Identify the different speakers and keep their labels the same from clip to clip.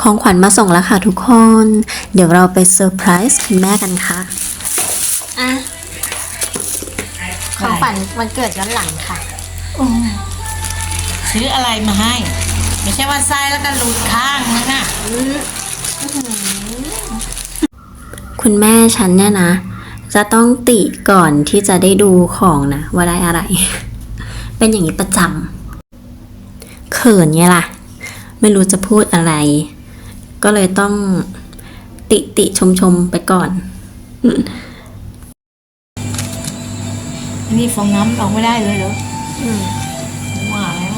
Speaker 1: ของขวัญมาส่งแล้วค่ะทุกคน เดี๋ยวเราไปเซอร์ไพรส์คุณแม่กันค่ะ อะ ของขวัญวันเกิดย้อนหลังค่ะ
Speaker 2: ซื้ออะไรมาให้ ไม่ใช่ว่าไส้แล้วก็หลุดข้างนึงอะ
Speaker 1: คุณแม่ฉันเนี่ยนะ จะต้องติก่อนที่จะได้ดูของนะ ว่าได้อะไร เป็นอย่างนี้ประจำเขินไงล่ะ ไม่รู้จะพูดอะไร ก็เลยต้องติติชมชมๆไปก่อน
Speaker 2: อันนี้ฟองน้ำออกไม่ได้เลยเหรออืมว่าแล้ว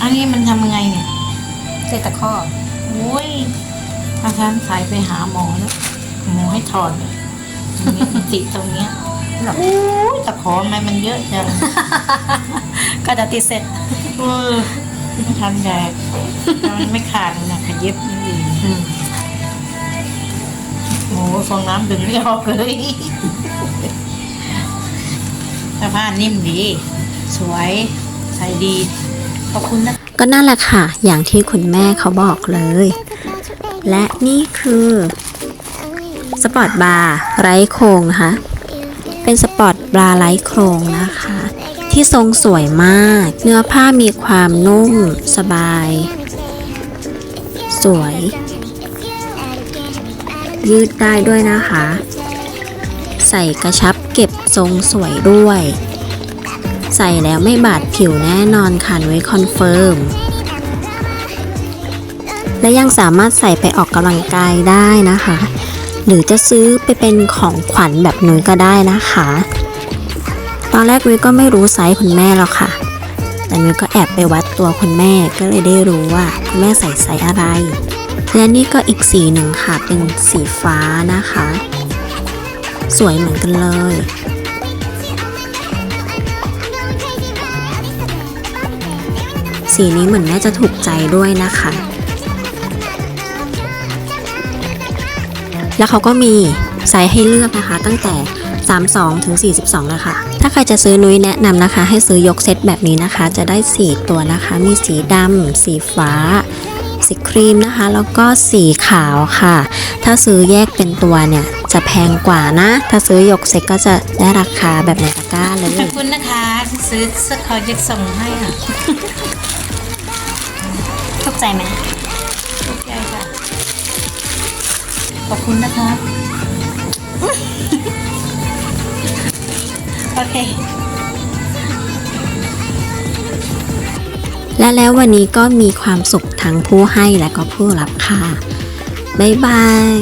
Speaker 2: อันนี้มันทำยังไงเนี่ย
Speaker 1: เจตะข้อ
Speaker 2: โอ้ยถ้าฉันสายไปหาหมอแล้วหมอให้ถอดเลยตรงนี้มันติดตรงเนี้ย
Speaker 1: หรอ
Speaker 2: โอ้ยตะขอทำไมมันเยอะจัง
Speaker 1: ก็จะติดเสร็จ
Speaker 2: เออไม่ ทันแดกมันไม่ขาดนะขยิบนี่ดีโอ้ฟองน้ำดึงไม่ออกเลยแต่ผ้านิ่มดี สวยใส่ดี ขอบคุณนะ
Speaker 1: ก็นั่นแหละค่ะ อย่างที่คุณแม่เขาบอกเลย และนี่คือสปอร์ตบาร์ไร้โครงนะคะ เป็นสปอร์ตบาร์ไร้โครงนะคะ ที่ทรงสวยมาก เนื้อผ้ามีความนุ่ม สบาย สวย ยืดได้ด้วยนะคะ ใส่กระชับเก็บทรงสวยด้วย ใส่แล้วไม่บาดผิวแน่นอนค่ะนุ้คอนเฟิร์มและยังสามารถใส่ไปออกกำลังกายได้นะคะ หรือจะซื้อไปเป็นของขวัญแบบนุ้ยก็ได้นะคะ ตอนแรกนุ้ยก็ไม่รู้ไซส์คุณแม่หรอกค่ะ แต่นุ้ยก็แอบไปวัดตัวคุณแม่ก็เลยได้รู้ว่าคุณแม่ใส่ไซส์อะไร และนี่ก็อีกสีหนึ่งค่ะเป็นสีฟ้านะคะ สวยเหมือนกันเลยสีนี้เหมือนแม่จะถูกใจด้วยนะคะ แล้วเขาก็มี ไซส์ให้เลือกนะคะ ตั้งแต่ 32 ถึง 42เลยค่ะถ้าใครจะซื้อนุ้ยแนะนำนะคะ ให้ซื้อยกเซตแบบนี้นะคะ จะได้ 4 ตัวนะคะ มีสีดำสีฟ้า สีครีมนะคะ แล้วก็สีขาวค่ะ ถ้าซื้อแยกเป็นตัวเนี่ยจะแพงกว่านะ ถ้าซื้อยกเซตก็จะได้ราคาแบบในตะกร้าเลย
Speaker 2: ขอบคุณนะคะที่ซื้อสกอร์จะส่งให้อะ
Speaker 1: ถูกใจไหม
Speaker 2: ถูกใจค่ะ ขอบคุณนะคะ โอเค
Speaker 1: และแล้ววันนี้ก็มีความสุขทั้งผู้ให้และก็ผู้รับค่ะ บ๊ายบาย